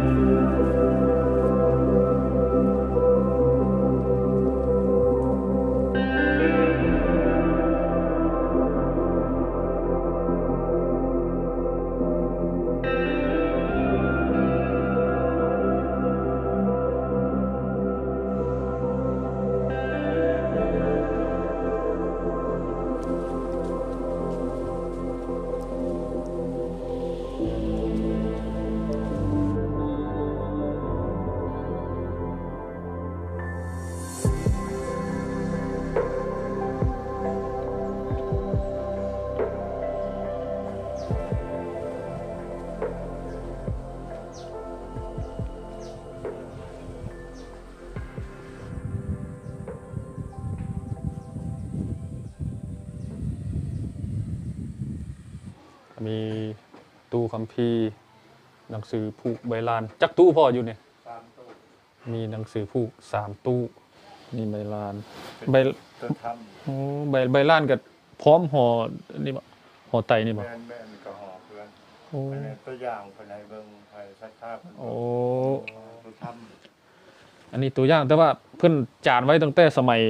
Música มีตู้คัมภีร์หนังสือผูกใบลานจักตู้พ่ออยู่เนี่ยตามตู้มีหนังสือผูกสามตู้มีใบลานใบตัวทโอ้ใบใบลานกับพร้อมห่อนี่บ่ห่อไตนี่ำบ่แม่นแม่นก็ห่อเพื่อนโอ้อันนี้ตัวอย่างคนไหนเบิ่งใครชัดภาพโอ้ตัวทอันนี้ตัวอย่างแต่ว่าเพิ่นจานไว้ตั้งแต่สมัย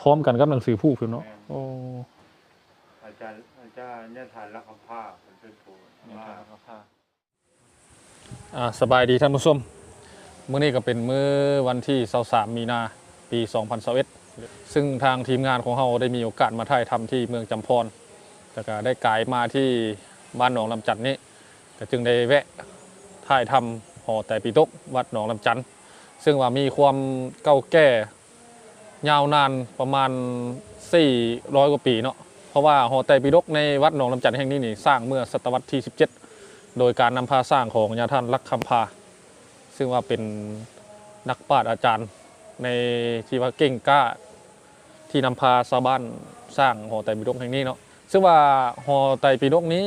พร้อมกันกับหนังสือผูกพุ่นเนาะโอ้ำอาจารย์อาจารย์เนี่ยทานรักคำผ้าเป็นเป็นผู้มา อ่าสบายดีท่านผู้ชมมื้อนี้ก็เป็นมื้อวันที่23มีนาปี 2021ซึ่งทางทีมงานของเราได้มีโอกาสมาถ่ายทำที่เมืองจำพรแล้วก็ได้กลายมาที่บ้านหนองลำจันนี้ก็จึงได้แวะถ่ายทำหอแต่ปีตกวัดหนองลำจันซึ่งว่ามีความเก่าแก่ยาวนานประมาณ400กว่าปีเนาะ เพราะว่าหอแต่ปีตกในวัดหนองลำจันแห่งนี้นี่สร้างเมื่อศตวรรษที่ 17 โดยการนำพาสร้างของญาท่านลักคำพา ซึ่งว่าเป็นนักปราชญ์อาจารย์ในที่ว่าเก่งกล้าที่นำพาชาวบ้านสร้างหอไตรปิฎกแห่งนี้เนาะซึ่งว่าหอไตรปิฎกนี้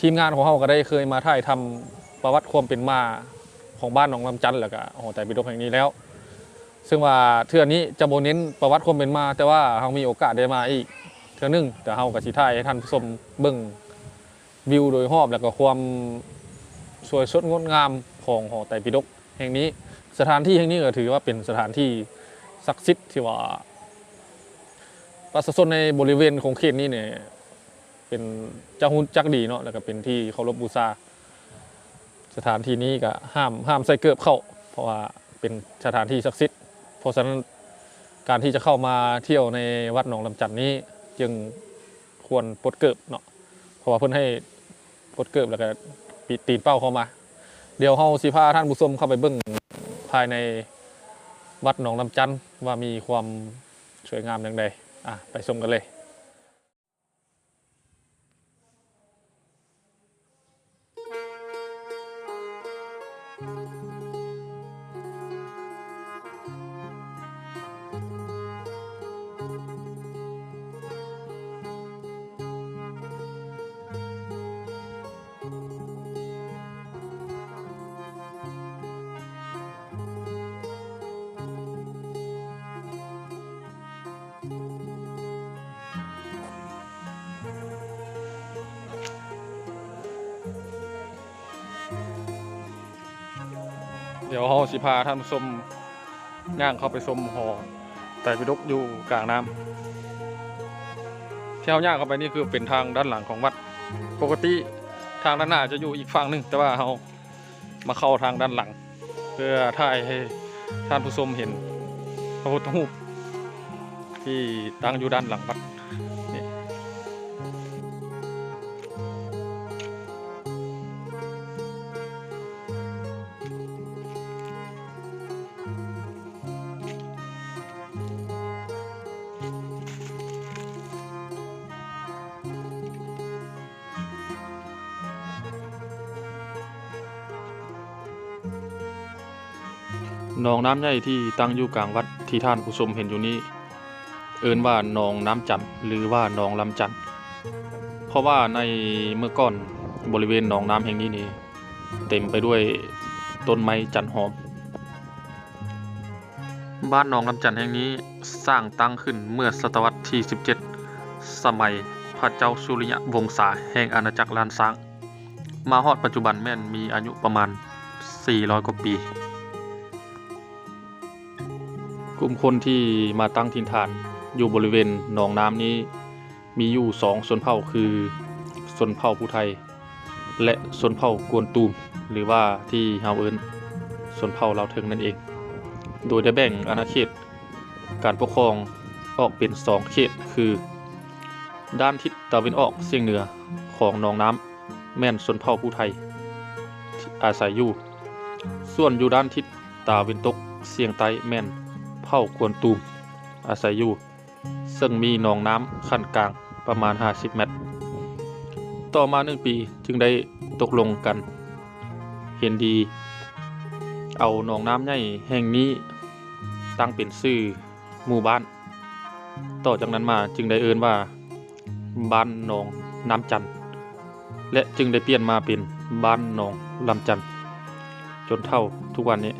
ทีมงานของเราก็ได้เคยมาถ่ายทำประวัติความเป็นมาของบ้านหนองลำจันแล้วก็หอไตรปิฎกแห่งนี้แล้วซึ่งว่าเทื่อนี้จะโบเน้นประวัติความเป็นมา แต่ว่าเรามีโอกาสได้มาอีก เทื่อนึงแต่เราก็สิถ่ายให้ท่านผู้ชมเบิ่งวิวโดยรอบแล้วก็ความสวยสดงดงามของหอไตรปิฎกแห่งนี้ สถานที่แห่งนี้ก็ถือว่าเป็นสถานที่ศักดิ์สิทธิ์ที่ว่าประชาชนในบริเวณของเขตนี้เนี่ยเป็นเจ้าหุ่นจักดีเนาะแล้วก็เป็นที่เคารพบูชาสถานที่นี้ก็ห้ามห้ามใส่เกือบเข้า เพราะว่าเป็นสถานที่ศักดิ์สิทธิ์เพราะฉะนั้นการที่จะเข้ามาเที่ยวในวัดหนองลำจันนี้ จึงควรปลดเกิบเนาะเพราะว่าเพิ่นให้ปลดเกิบแล้วก็ปีตีนเป้าเข้ามา เดี๋ยวเฮาสิพาท่านผู้ชมเข้าไปเบิ่งภายในวัดหนองลำจันว่ามีความสวยงามอย่างใดอะไปชมกันเลย ดี๋ยวเฮาสิพาท่านชมย่างเข้าไปชมหอแต่ไปดกอยู่กลางน้ำที่เฮาย่างเข้าไปนี่คือเป็นทางด้านหลังของวัด ปกติทางด้านหน้าจะอยู่อีกฝั่งหนึ่งแต่ว่าเรามาเข้าทางด้านหลัง เพื่อถ่ายให้ท่านผู้ชมเห็นพระพุทธรูปที่ตั้งอยู่ด้านหลังวัด หนองน้ำใหญ่ที่ตั้งอยู่กลางวัดที่ท่านผู้ชมเห็นอยู่นี้ เอิ้นว่าหนองน้ำจันทร์หรือว่าหนองลำจันทร์เพราะว่าในเมื่อก่อนบริเวณหนองน้ำแห่งนี้นี่เต็มไปด้วยต้นไม้จันทร์หอม บ้านหนองลำจันทร์แห่งนี้สร้างตั้งขึ้นเมื่อศตวรรษที่ 17 สมัยพระเจ้าสุริยะวงศาแห่งอาณาจักรลานซาง มาฮอดปัจจุบันแม่นมีอายุประมาณ 400 กว่าปี กลุ่มคนที่มาตั้งถิ่นฐานอยู่บริเวณหนองน้ำนี้ มีอยู่สองชนเผ่าคือชนเผ่าผู้ไทย และชนเผ่ากวนตูม หรือว่าที่เฮาเอิ้นชนเผ่าลาวเทิงนั่นเอง โดยได้แบ่งอาณาเขต การปกครองออกเป็นสองเขตคือ ด้านทิศตะวันออกเฉียงเหนือของหนองน้ำแม่นชนเผ่าผู้ไทย อาศัยอยู่ ส่วนอยู่ด้านทิศตะวันตกเฉียงใต้แม่น เผ่ากวนตูม อาศัยอยู่ ซึ่งมีหนองน้ำขั้นกลางประมาณ 50 เมตร ต่อมาหนึ่งปีจึงได้ตกลงกัน เห็นดี เอาหนองน้ำใหญ่แห่งนี้ตั้งเป็นชื่อหมู่บ้าน ต่อจากนั้นมาจึงได้เอินว่าบ้านหนองน้ำจันทน์และจึงได้เปลี่ยนมาเป็นบ้านหนองลำจันทน์จนเท่าทุกวันนี้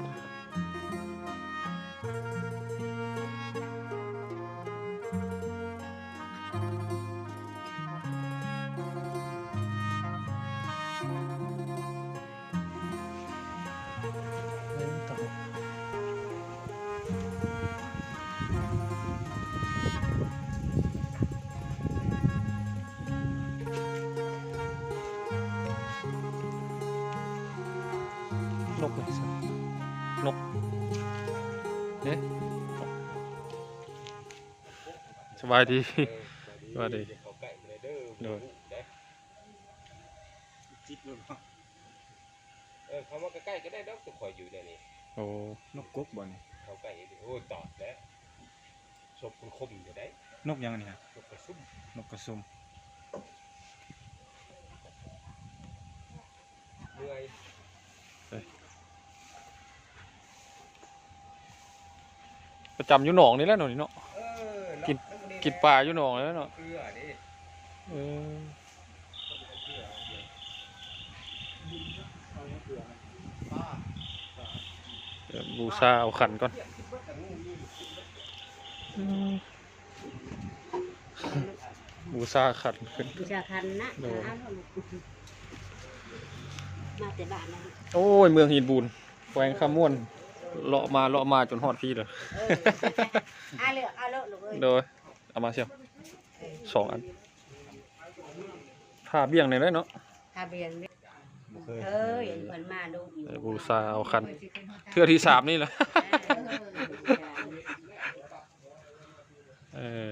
บายดีสบายดีเขาไก่เลยเด้อเด้อได้จิตเลยเนาะเออเขามาใกล้ๆก็ได้ดอกจะคอยอยู่เดี๋ยวนี้โอ้นกกกบ่นี่เขาไก่ดิโอ้ยตอดแล้วศพคุณคมอยู่ได้นกยังนี่ฮะนกกระซุ่มนกกระซุ่มเหนื่อยประจำอยู่หนองนี่แหละหนูนี่เนาะเออกิน กินปลาอยู่หนองนี่แหล้วเนาะเกลือดิเออเดี๋ยวบูชาเอาขันก่อนอืมบูชาขันขึ้นบูชาคันนะโดยหาเอาลูกมาแต่บ้านนะโอ้ย เมืองหินบูนแขวงคำม่วนเลาะมาเลาะมาจนฮอดพี่เลยเออเอาเลยเอาเลยลูกเอ้ยโดย เอามาเชียวสองอันผ้าเบี้ยงในได้เนาะทะเบียนบ่เคยเออเห็นเพิ่นมาดูอยู่เดี๋ยวบูชาเอาคันเทื่อที่สามนี่แหละ เออ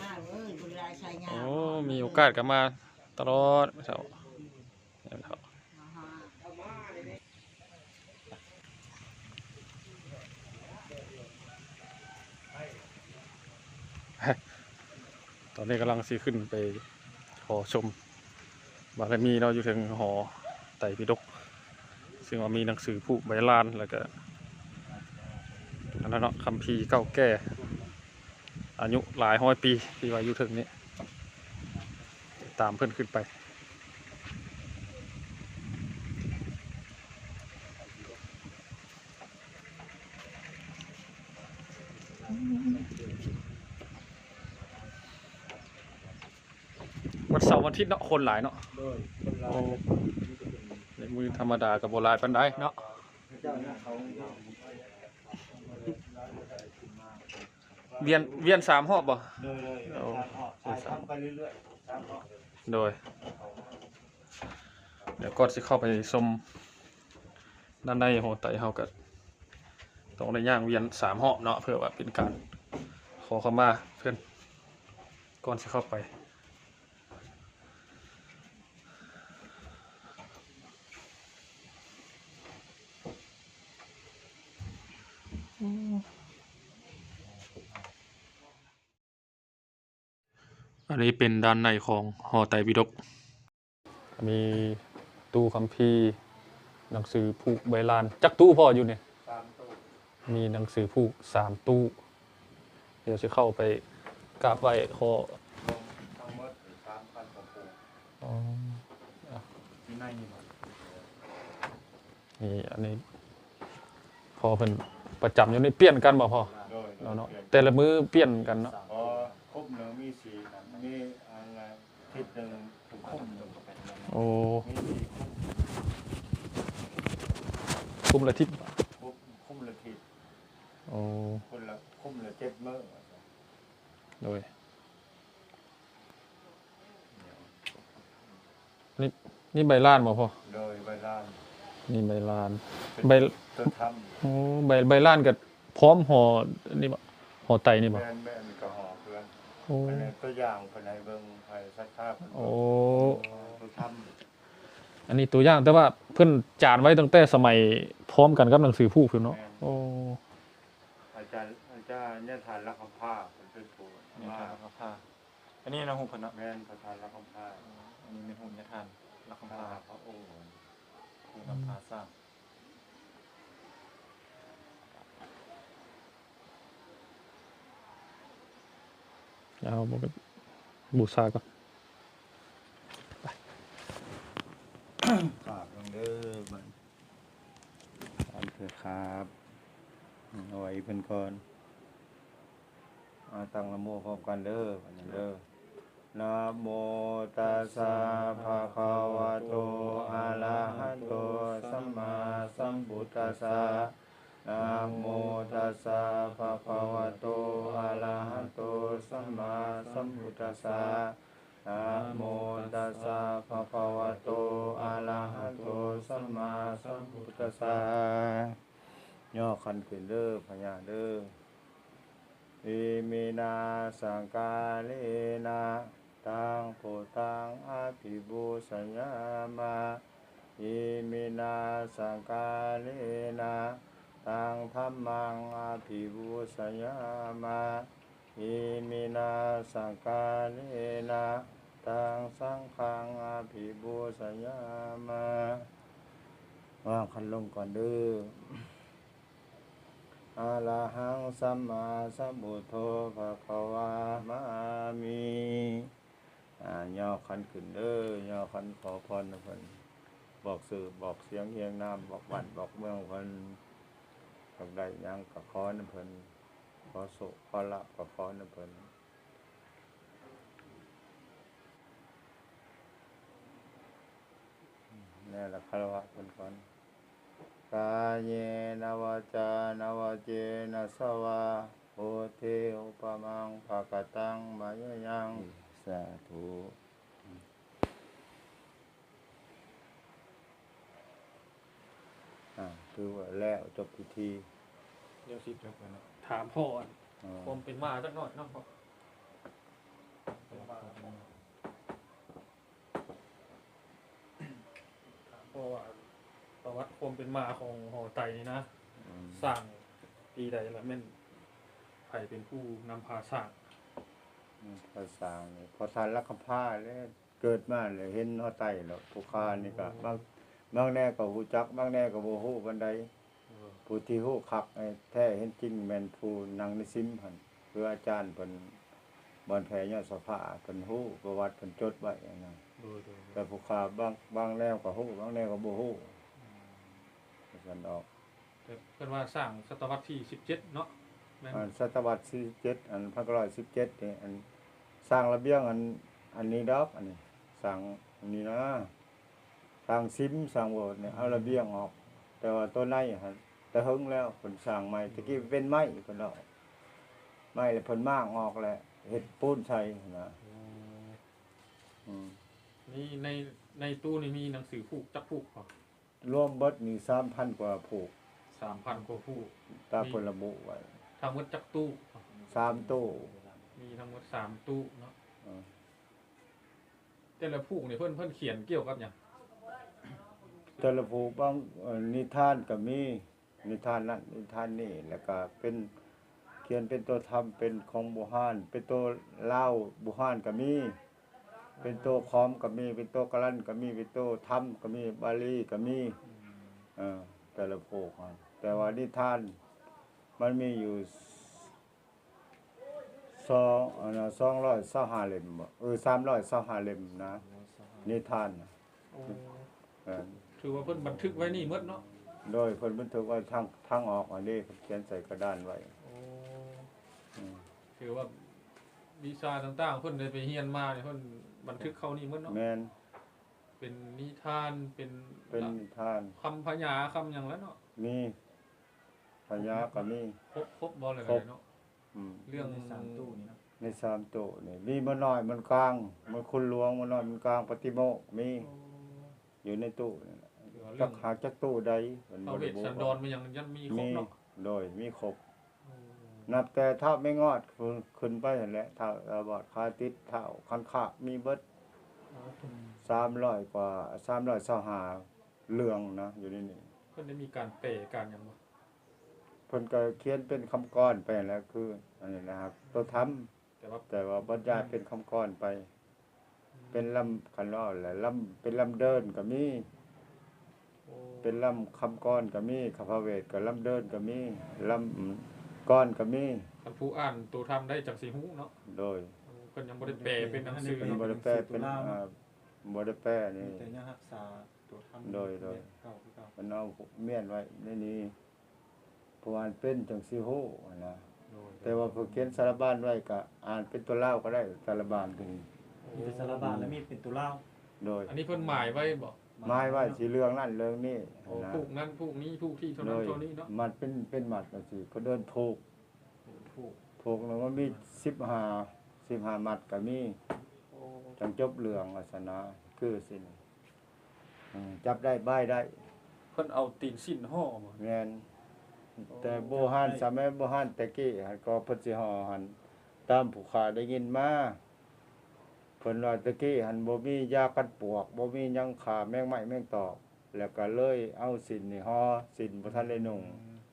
มาเอ้ยบุญรายชายงาโอ้มมีโอกาสก็มาตลอดเช้าเช้า ตอนนี้กำลังสีขึ้นไปขอชม บารมีเราอยู่ถึงหอไตรพิดกซึ่งมีหนังสือผู้ใบลานแล้วก็อันนั้นเนาะคำพีเก้าแก่ อายุหลายร้อยปีที่ว่าอยู่ถึงนี้ ตามเพื่อนขึ้นไป วันเสาร์วันอา ทิตย์เนาะคนหลายเนาะโดยคนลาโอ้วในมือธรรมดากับโบราณปันได้เนาะเจ้าหน้าเขาเวียนเวียนสามหอบบ่โดยเลยโอ้ตามออกถ่ายทำไปเรื่อยๆตามออกโดย เดี๋ยวก่อนสิเข้าไปชมด้านในโหไตเฮาก็ต้องได้ย่างเวียนสามหอบเนาะเพื่อว่าเป็นการขอเข้ามาเพื่อนก่อนสิเข้าไป อันนี้เป็นด้านในของหอไตรปิฎกมีตู้คัมภีร์หนังสือผูกใบลานจักตู้พ่ออยู่เนี่ยมีหนังสือผูกสามตู้ เดี๋ยวจะเข้าไปกราบไหว้ขอทั้งหมดสามพันกว่าปูอ๋อที่ในนี่หมดนี่อันนี้พอเป็นประจำอยู่ในเปลี่ยนกันบ่พอโดยเนาะแต่ละมือเปลี่ยนกันเนาะพอครบหนึ่งมี สี่นะมีอะไรทิศหนึ่งถึงครบหนึ่งโอ้มีสี่ครบคุ้มละทิศคุ้มคุ้มละทิศโอ้คนละคุ้มละเจ็ดมื้อโดยนี่นี่ใบลานบ่พ่อโดยใบลาน นี่ใบลานเป็นใบตัวทโอ้ใบใบลานกับพร้อมห่อนี่บ่ห่อไตนี่ำบ่แม่นแม่นก็ห่อเพื่อน โอ้อันนี้ตัวอย่างเพิ่นให้เบิ่งให้สักภาพเพิ่นโอ้ตัวทำอันนี้ตัวอย่างแต่ว่าเพิ่นจานไว้ตั้งแต่สมัยพร้อมกันกับหนังสือผู้พุ่นเนาะโอ้อาจารย์อาจารย์เนี่ยทานรักคำผ้าเป็นเป็นผู้เนี่ยมาทานรักคำพาอันนี้นะหุ่นพนเนาะแม่นประธานรักคำผ้าอันนี้เป็นหุ่นเนี่ยทานรักคำผ้าพาพระองค์หุ่นนำพาสร้าง เอาบ่ก็บูชาก่อนกราบลงเด้อบัดตามเถิดครับเอาไว้เพิ่นก่อนมาตั้งนะโมพร้อมกันเด้อบัดนี้เด้อนะโมตัสสะภะคะวะโตอะระหะโตสัมมาสัมพุทธัสสะ นะโมตัสสะภะคะวะโตอะระหะโตสัมมาสัมพุทธัสสะนะโมตัสสะภะคะวะโตอะระหะโตสัมมาสัมพุทธัสสะย่อคันขึ้นเด้อพญาเด้ออิมินาสังกาเลนะตังโพตังอาภิบูสัญญามาอิมินาสังกาเลนะ ตังธัมมังอาภิบูสัญญามาอิมินาสังกาเลนะตังสังฆังอาภิบูสัญญามาวางคันลงก่อนเด้ออะระหังสัมมาสัมพุทโธภะคะวามามิอ่าย่อคันขึ้นเด้อย่อคันขอพรนะเพิ่นบอกสื่อบอกเสียงเอียงน้ำบอกบ้านบอกเมืองเพิ่น กับใดหยังก็ขอนะเพิ่นขอสุขขอละขอพรนเพิ่นนี่แหละคารวะเพิ่นก่อนกายเยนวาจานวาเจนะสวาโอเทอุปมังภากตังมายยังสาธุอ่า คือว่าแล้วจบพิธีเดี๋ยวสิถามพ่ออ๋อผมเป็นมาจักหน่อยเนาะพ่อเพราะว่าประวัติความเป็นมาของหอไตนี่นะอืมสร้างปีใดแล้วแม่นไผเป็นผู้นำพาสร้างภาษาเนี่ยพอทานรักคำผ้าเลยเกิดมาเลยเห็นเฮาไตแล้วผู้ค้านี่ก็บาง บางแน่ก็ฮู้จักบางแน่ก็บ่ฮู้ปานใดผู้ที่ฮู้คักไอ้แท้เห็นจริงแม่นผู้นั่งในซิมหั่นคืออาจารย์เพิ่นบ่อนแผยอดสภาเพิ่นฮู้ประวัติเพิ่นจดไว้อย่างนั้นแต่ผู้ค้าบางบางแนวก็ฮู้บางแนวก็บ่ฮู้กันออกแต่เพิ่นว่าสร้างศตวรรษที่17เนาะแม่นอันศตวรรษที่7อัน1917นี่อันสร้างระเบียงอันอันนี้ดอกอันนี้สร้างอันนี้นะ สร้างซิมสร้างโบสถ์เนี่ยเอาระเบียงออก แต่ว่าตัวในฮะแต่หึงแล้วผลสร้างใหม่ตะกี้เป็นไม้เพิ่นเอาไม้แล้วเพิ่นมากออกแล้วเฮ็ดปูนใส่นะอืมนี่ในในตู้นี่มีหนังสือผูกจักผูกบ่รวมเบิดนี่3,000กว่าผูก3,000กว่าผูกตามเพิ่นระบุไว้ทั้งหมดจักตู้3ตู้มีทั้งหมด3ตู้เนาะอ่าแต่ละผูกนี่เพิ่นเพิ่นเขียนเกี่ยวกับหยัง แต่ละผูบางนิทานก็มีนิทานนั้นนิทานนี่แล้วก็เป็นเขียนเป็นตัวธรรมเป็นของบุหานเป็นตัวเล่าบุหานก็มีเป็นตัวคอมก็มีเป็นตัวกะลั่นก็มีเป็นตัวธรรมก็มีบาลีก็มีเออแต่ละโภคอะแต่ว่านิทานมันมีอยู่สองอันนะสองร้อยสหาเล่มเออสามร้อยสหาเล่มนะนิทานน่ะ ถือว่าเพิ่นบันทึกไว้นี่หมดเนาะโดยคนบันทึกไว้ทางทางออกอันนี้เพิ่นเขียนใส่กระดานไว้อืมถือว่าวิชาต่างๆเพิ่นได้ไปเรียนมาเนี่ยเพิ่นบันทึกเข้านี่หมดเนาะแม่นเป็นเป็นนิทานเป็นเป็นนิทานคำพญาคำหยังแล้วเนาะมีพญาก็มีครบครบบ่เลยครบเนาะอืมเรื่องในสามตู้นี้เนาะในสามโตะนี่มีมันน้อยมันกลาง มันคุณหลวงมันน้อยมันกลางปฏิโมกข์มีอยู่ในตู้นี่แหละ เรื่องจักหาจักตู้ใดมันพระเวบ่ทได้สันบอกดรมันยังยันมีครบมีเนาะโดยมีครบ นับแต่เท่าไม่งอดขึ้นขึ้นไปนั่นแหละเท่าอาบอดคาติดเท่าคันขะมีเบิดสามร้อยกว่าสามร้อยสหาเรื่องนะอยู่ในนี่เพิ่นได้มีการเปย์การหยังบ่เพิ่นก็เขียนเป็นคำก้อนไปแล้วคืออันนี้นะครับ ตัวทำแต่ว่าแต่ว่าบรรยายเป็นคำก้อนไป เป็นลำคันล้อแหละลำเป็นลำเดินก็มีโอ้ เป็นลำคำก้อนก็มีคาพาเวทก็ลำเดินก็มีลำก้อนก็มีท่านผู้อ่านตัวทำได้จากสิฮู้เนาะโดยเพิ่นยังบ่ได้แปลเป็นหนังสือเป็นเนาะบริแปรเป็นอ่าบริแปรนี่แต่ยังรักษาตัวทำโดยโดยเก่าคือเก่ามันเอาเมียนไว้ในนี้เพราะว่าอันเป็นจังสิฮู้นะแต่ว่าผู้เขียนสารบานไว้ก็อ่านเป็นตัวเล่าวก็ได้สารบานก็ดีมีแต่สารบานแล้วมีเป็นตัวเล่าโดย อันนี้เพิ่นหมายไว้บ่ ไม้ไว้สีเรื่องนั่นเรื่องนี้โอ้นะผูกนั้นผูกนี้ผูกที่เท่าโดนั้นยเท่านี้เนาะมันเป็นเป็นหมัดก็สิก็เดินผูกผูกผูกแล้วมันมี15 15หมัดก็มีโอ้จังจบเรื่องศาสนาคือสิอืมจับได้บ้ายได้เพิ่นเอาตีนสิ้นห่อบ่แม่นแต่โบฮานสมัยโบฮานแต่กี้หันก็เพิ่นสิห่อหันตามผู้ขาได้ยินมาเพิ่นว่าแตะกี้หันบ่มียากันปวกบ่มีหยังขาแมงไม้แมงตอก แล้วก็เลยเอาสินนี่ห่อสินบ่ทันได้นุ่ง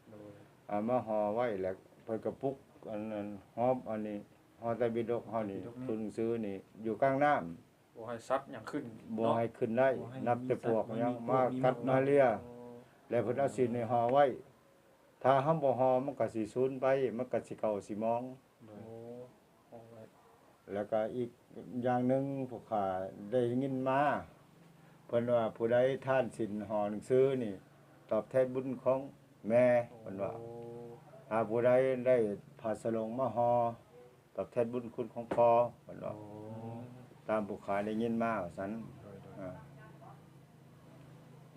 โดยเอามาห่อไว้แล้วเพิ่นก็ปลุกอันนั้นหอมอันนี้ห่อไตรบิดกเฮานี่ตัวหนังสือนี่อยู่กลางน้ำบ่ให้ซัดหยังขึ้นบ่ให้ขึ้นได้ นับแต่พวกหยังมากัดมาเลียแล้วเพิ่นเอาสินในห่อไว้ ถ้าเฮาบ่ห่อมันก็สิสูญไป มันก็สิเก่าสิมองโอ้เอาไว้ แล้วก็อีกอย่างหนึงพวกข้าได้ยินมาเพิ่นว่าผู้ใดท่านสินห่อหนังสือนี่ ตอบแทนบุญของแม่เพิ่นว่าโอ้ถ้าผู้ใดได้ผ่าสลงมาห่อตอบแทนบุญคุณของพ่อเพิ่นว่าโอ้ตามผู้ข้าได้ยินมาว่าซั่นโดยโดยอ่า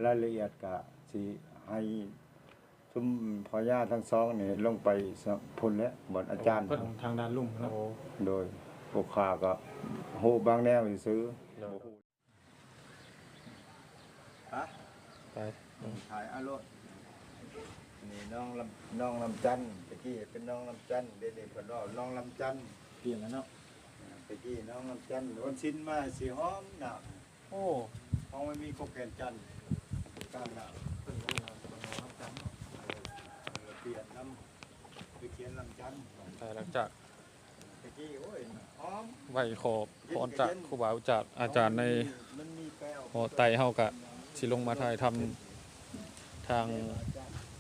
รายละเอียดก็สิให้ชุมพ่อย่าทั้งสองนี่ลงไปสะพุ่นและบ่อนอาจารย์ทางทางด้านลุ่มเนาะโอ้โดย พวกข้าก็ฮู้บางแนวสิซื้อโดยฮะไปถ่ายอารมณ์นี่น้องลำน้องลำจันทน์ตะกี้เป็นน้องลำจันทน์เดี๋ยวนี้เพิ่นว่าน้องลำจันทน์เปลี่ยนแล้วเนาะตะกี้น้องลำจันทน์วันชิ้นมาสิหอมหนาโอ้ห้องไม่มีโคแกนจันทน์กลางหนาเพิ่นว่าเพิ่นว่าลำจันทน์เออเปลี่ยนน้ำไปเขียนลำจันทน์แต่หลังจากตะกี้โอ้ยหอม ไหวขอบพรจากครูบาอาจารย์อาจารย์ในมันมีแก้วหอไตเฮากะสิลงมาถ่ายทำทาง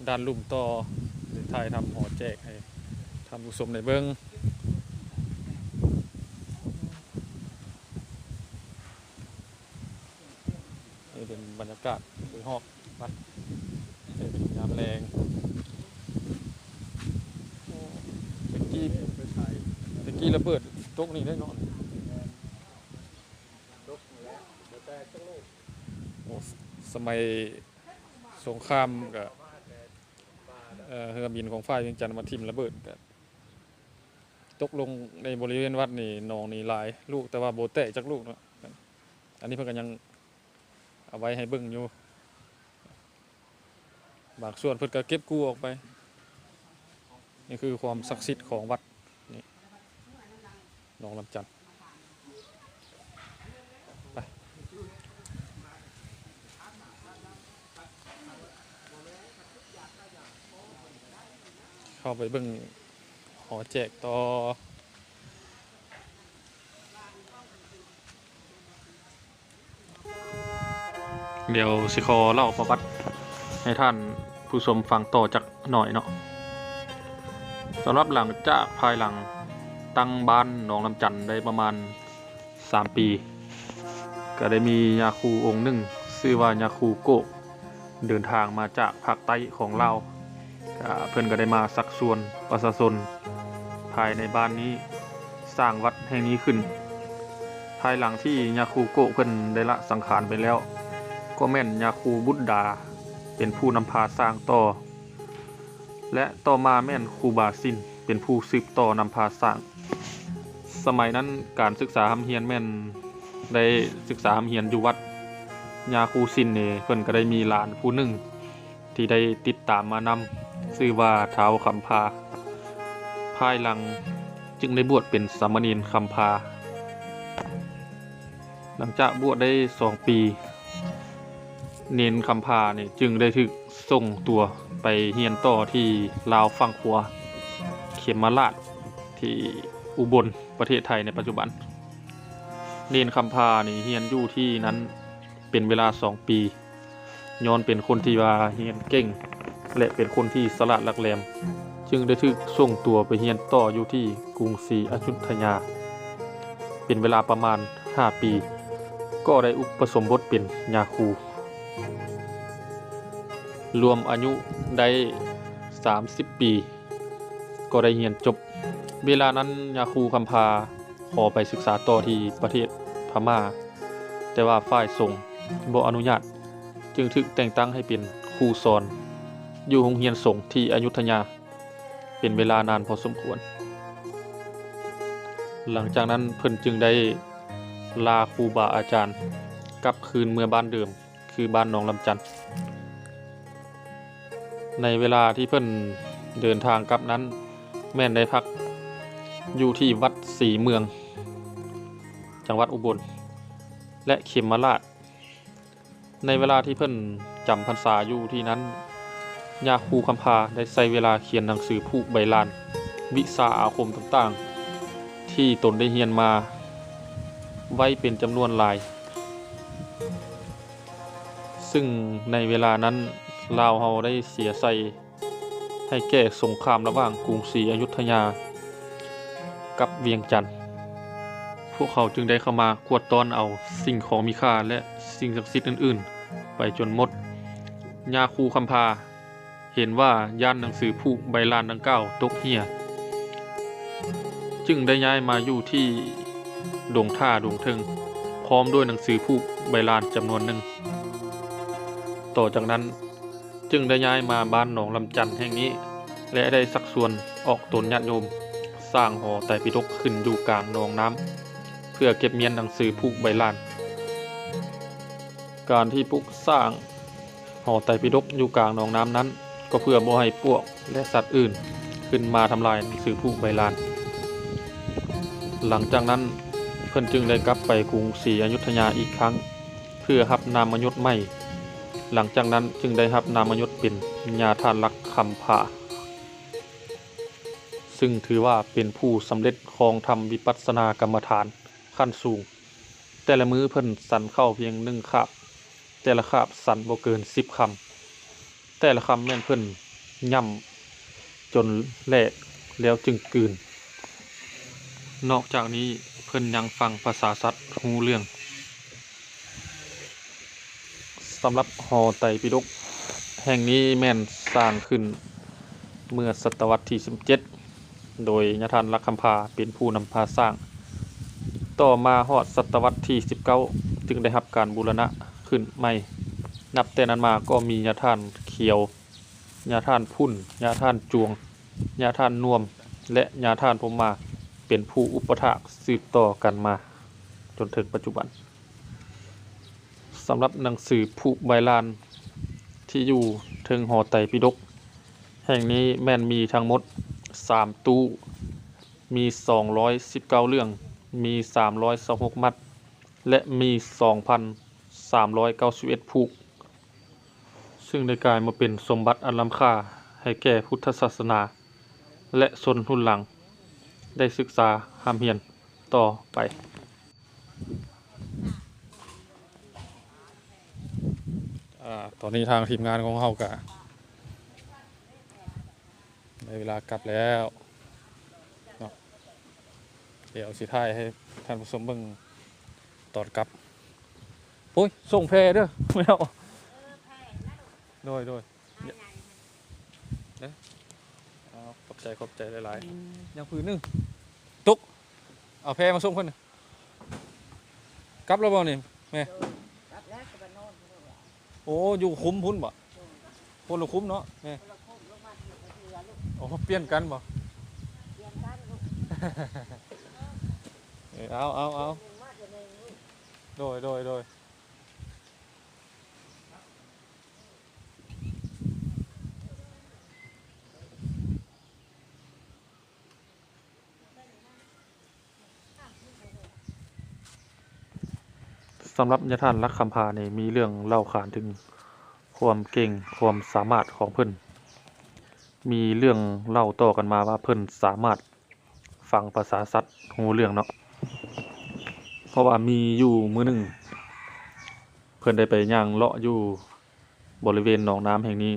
ด้านลุ่มต่อหรือถ่ายทำหอแจกให้ทำผู้ชมในเบิ้งนี่เป็นบรรยากาศโดยหอบวัดนี่เป็นยามแรงโอ้ตะกี้ ไปถ่าย ตะกี้ระเบิด ตกนี่ได้เนอนลกแล้วบ่แต่จังลูกโอ้สมัยสงครามกับเอ่อเรือบินของฝ่ายเวียงจันทร์มาทิ่มระเบิดกับตกลงในบริเวณวัดนี่นองนี่หลายลูกแต่ว่าโบแตกจากลูกเนาะอันนี้เพิ่นก็ยังเอาไว้ให้เบิ่งอยู่บางส่วนเพิ่นก็เก็บกู้ออกไป นี่คือความศักดิ์สิทธิ์ของวัด นี่หนองลำจันไปเข้าไปเบิ่งหอแจกต่อเดี๋ยวสิขอเล่าประวัติให้ท่านผู้ชมฟังต่อจากหน่อยเนาะสำหรับหลังจากภายหลัง ตั้งบ้านหนองลำจันได้ประมาณ 3 ปี ก็ได้มียาคูองค์หนึ่งชื่อว่ายาคูโกะเดินทางมาจากภาคใต้ของเราเพื่อนก็ได้มาสักส่วนประชาชนภายในบ้านนี้สร้างวัดแห่งนี้ขึ้น ภายหลังที่ยาคูโกะเพิ่อนได้ละสังขารไปแล้ว ก็แม่นยาคูบุตรดาเป็นผู้นำพาสร้างต่อ และต่อมาแม่นคูบาซินเป็นผู้สืบต่อนำพาสร้าง สมัยนั้นการศึกษาหำเฮียนแม่นได้ศึกษาหำเฮียนอยู่วัดยาคูซินเนี่เพิ่นก็ได้มีหลานผู้หนึ่ง ที่ได้ติดตามมานำชื่อว่าเท้าคำพา ภายหลังจึงได้บวชเป็นสามเณรคำพา หลังจากบวชได้สองปี เนนคำพาเนี่ยจึงได้ถึกส่งตัวไปเฮียนต่อที่ลาวฝั่งขวาเขมราชที่อุบล ประเทศไทยในปัจจุบัน เนนคำพานี่เฮียนอยู่ที่นั้นเป็นเวลาสองปี ย้อนเป็นคนที่ว่าเฮียนเก่ง และเป็นคนที่สละหลักแหลม จึงได้ถึกส่งตัวไปเฮียนต่ออยู่ที่กรุงศรีอยุธยา เป็นเวลาประมาณ 5 ปี ก็ได้อุปสมบทเป็นยาคู รวมอายุได้ 30 ปี ก็ได้เรียนจบ เวลานั้นยาคูคำพาขอไปศึกษาต่อที่ประเทศพม่า แต่ว่าฝ่ายส่งบ่อนุญาต จึงถึกแต่งตั้งให้เป็นครูสอน อยู่โรงเรียนส่งที่อยุธยา เป็นเวลานานพอสมควร หลังจากนั้นเพิ่นจึงได้ลาครูบาอาจารย์กลับคืนเมื่อบ้านเดิม คือบ้านหนองลำจันในเวลาที่เพิ่นเดินทางกลับนั้น แม่นได้พัก อยู่ที่วัดสีเมือง จังหวัดอุบล และเขมราช ในเวลาที่เพิ่นจำพรรษาอยู่ที่นั้นยาคูคำพาได้ใช้เวลาเขียนหนังสือผูกใบลาน วิสาอาคมต่างๆ ที่ตนได้เรียนมา ไว้เป็นจำนวนหลาย ซึ่งในเวลานั้นลาวเฮาได้เสียใส่ให้แก้สงครามระหว่างกรุงศรีอยุธยา กับเวียงจันทน์พวกเขาจึงได้เข้ามากวดต้อนเอาสิ่งของมีค่าและสิ่งศักดิ์สิทธิ์อื่นๆ ไปจนหมดยาคูคำพา เห็นว่าย่านหนังสือผูกใบลานดังเกล่าตกเหี่ยจึงได้ย้ายมาอยู่ที่ดงท่าดงเทิงพร้อมด้วยหนังสือผูกใบลานจำนวนหนึ่ง ต่อจากนั้นจึงได้ย้ายมาบ้านหนองลำจันแห่งนี้ และได้สักส่วนออกตนญาติโยม สร้างหอไตรปิฎกขึ้นอยู่กลางหนองน้ำเพื่อเก็บเมียนหนังสือผูกใบลาน การที่ปุกสร้างหอไตรปิฎกอยู่กลางหนองน้ำนั้น ก็เพื่อบ่ให้พวกและสัตว์อื่นขึ้นมาทำลายหนังสือผูกใบลาน หลังจากนั้นเพิ่นจึงได้กลับไปกรุงศรีอยุธยาอีกครั้ง เพื่อรับนามยศใหม่ หลังจากนั้นจึงได้รับนามยศเป็นญาทานลักษ์คำผา ซึ่งถือว่าเป็นผู้สำเร็จครองธรรมวิปัสสนากรรมฐานขั้นสูง แต่ละมือเพิ่นสันเข้าเพียงหนึ่งคาบ แต่ละคาบสันบ่เกินสิบคำแต่ละคำแม่นเพิ่นย่ำจนแหลกแล้วจึงกืน นอกจากนี้เพิ่นยังฟังภาษาสัตว์ฮู้เรื่องสำหรับหอไตรปิฎกแห่งนี้แม่นสร้างขึ้นเมื่อศตวรรษที่ 17 โดยยทานลักคำพาเป็นผู้นำพาสร้าง ต่อมาฮอดศตวรรษที่ 19 จึงได้รับการบูรณะขึ้นใหม่ นับแต่นั้นมาก็มียาท่านเขียวยาท่านพุ่นยาท่านจวงยาท่านนวม และยาท่านพรหมาเป็นผู้อุปถากสืบต่อกันมา จนถึงปัจจุบันสำหรับหนังสือผูกใบลานที่อยู่เทิงหอไตรปิฎกแห่งนี้แม่นมีทั้งหมด 3ตู้มี219เรื่อง มี326มัด และมี2,391ผูก ซึ่งได้กลายมาเป็นสมบัติอันล้ำค่าให้แก่พุทธศาสนา และชนรุ่นหลัง ได้ศึกษาหามเฮียนต่อไปอตอนนี้ทางทีมงานของเขากะ ได้เวลากลับแล้วเนาะเดี๋ยวสิท้ายให้ท่านผู้ชมเบิ่งตอนกลับโอ้ยส่งเพเด้อไม่เอาโดยโดยเอาขอบใจขอบใจหลายๆยังพื้นหนึงตุกเอาเพมาส่งคนน่ะกลับแล้วบ่นี่แม่โดยกลับแล้วก็ไปนอนพุ่นล่ะโอ้อยู่คุ้มพุ่นบ่พุ่นละคุ้มเนาะแม่ โอ้เปลี่ยนกันบ่เรียนกันลูกเออเอาเอาเอาเป็นมาจะในลูกโดยโดยโดยสำหรับยท่านรักคำพาเนี่ยมีเรื่องเล่าขานถึงความเก่งความสามารถของเพิ่อน มีเรื่องเล่าต่อกันมาว่าเพิ่นสามารถฟังภาษาสัตว์หูเรื่องเนาะ เพราะว่ามีอยู่มือหนึ่ง เพิ่นได้ไปย่างเลาะอยู่บริเวณหนองน้ำแห่งนี้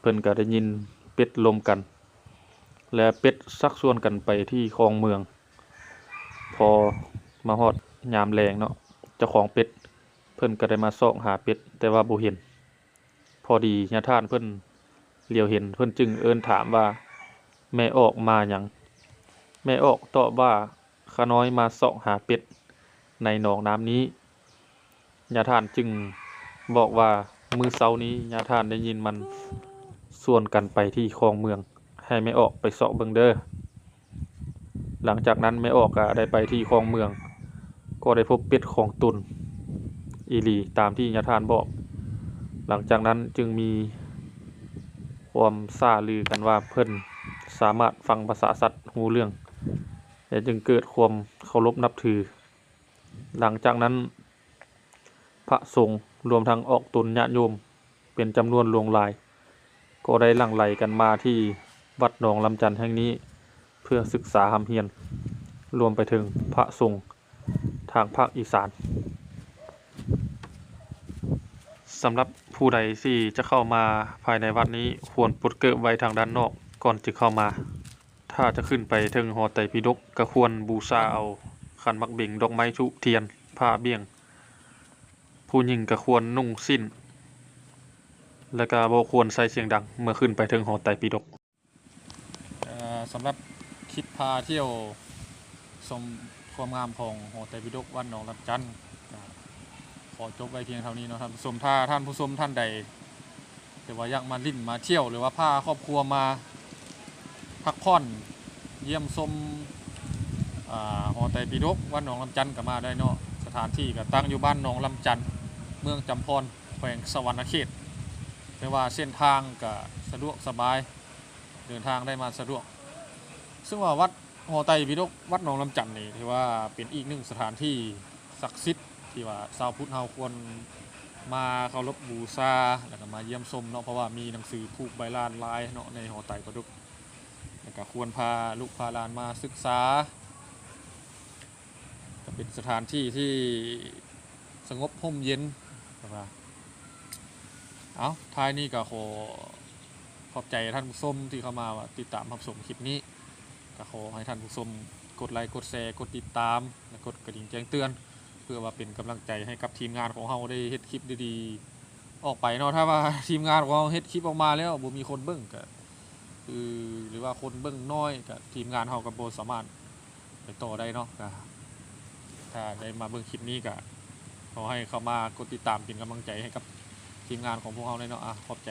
เพิ่นก็ได้ยินเป็ดลมกัน และเป็ดซักชวนกันไปที่คลองเมือง พอมาฮอดยามแลงเนาะเจ้าของเป็ด เพิ่นก็ได้มาซอกหาเป็ดแต่ว่าบ่เห็น พอดีญาติท่านเพิ่น เหลียวเห็นเพิ่นจึงเอิ้นถามว่า แม่ออกมาหยังแม่ออกตอบว่าข้าน้อยมาเสาะหาเป็ดในหนองน้ำนี้ญาท่านจึงบอกว่ามือเสาร์นี้ญาท่านได้ยินมันส่วนกันไปที่คลองเมือง ให้ไม่ออกไปเสาะเบิงเดอ้อหลังจากนั้นไม่ออกก็ได้ไปที่คลองเมือง ก็ได้พบเป็ดของตุนอีลีตามที่ญาท่านบอก หลังจากนั้นจึงมี ความซาลือกันว่าเพิ่นสามารถฟังภาษาสัตว์หูเรื่องและจึงเกิดความเคารพนับถือ หลังจากนั้น พระสงฆ์รวมทั้งออกตุนญาติโยมเป็นจำนวนหลวงลาย ก็ได้หลั่งไหลกันมาที่วัดหนองลำจันแห่งนี้เพื่อศึกษาหำเฮียน รวมไปถึงพระสงฆ์ทางภาคอีสาน สำหรับผู้ใดที่จะเข้ามาภายในวัดนี้ควรปลดเกิดไว้ทางด้านนอกก่อนจะเข้ามา ถ้าจะขึ้นไปถึงหอไตรปิฎกก็ควรบูชาเอาขันมักเบ่งดอกไม้ทุเทียนผ้าเบี้ยง ผู้หญิงก็ควรนุ่งสิ้น แล้วก็บ่ควรใส่เสียงดังเมื่อขึ้นไปถึงหอไตรปิฎกสำหรับคลิปพาเที่ยวชมความงามของหอไตรปิฎกวัดหนองลำจันท์ ขอจบไว้เพียงเท่านี้เนาะท่านผู้ชมถ้าท่านผู้ชมท่านใดหรือว่าอยากมาลิ้นมาเที่ยว หรือว่าพาครอบครัวมาพักผ่อนเยี่ยมชมหอไตปิฎกวัดหนองลำจันทน์ก็มาได้เนาะสถานที่ก็ตั้งอยู่บ้านหนองลำจันทน์เมืองจำพรแขวงสวรรณเขตไม่ว่าเส้นทางก็สะดวกสบายเดินทางได้มาสะดวก ซึ่งว่าวัดหอไตปิฎกวัดหนองลำจันทน์นี่ถือว่าเป็นอีกหนึ่งสถานที่ศักดิ์สิทธิ์ ที่ว่าชาวพุทธเฮาควรมาเคารพบูชาแล้วก็มาเยี่ยมชมเนาะเพราะว่ามีหนังสือผูกใบลานลายเนาะในหอไตรปิฎกแล้วก็ควรพาลูกพาลานมาศึกษาก็เป็นสถานที่ที่สงบร่มเย็นนะครับเอาท้ายนี้ก็ขอขอบใจท่านผู้ชมที่เข้ามาว่าติดตามรับชมคลิปนี้ก็ขอให้ท่านผู้ชมกดไลค์กดแชร์กดติดตามและกดกระดิ่งแจ้งเตือน เพื่อว่าเป็นกำลังใจให้กับทีมงานของเราได้เฮ็ดคลิปดีๆออกไปเนาะถ้าว่าทีมงานของเราเฮ็ดคลิปออกมาแล้วบ่มีคนเบิ่งก็คือหรือว่าคนเบื้องน้อยกับทีมงานเฮากับโบสามารถไปต่อได้เนาะก็ถ้าได้มาเบิ่งคลิปนี้ก็ขอให้เข้ามากดติดตามเป็นกำลังใจให้กับทีมงานของพวกเราเลยเนาะอะขอบใจ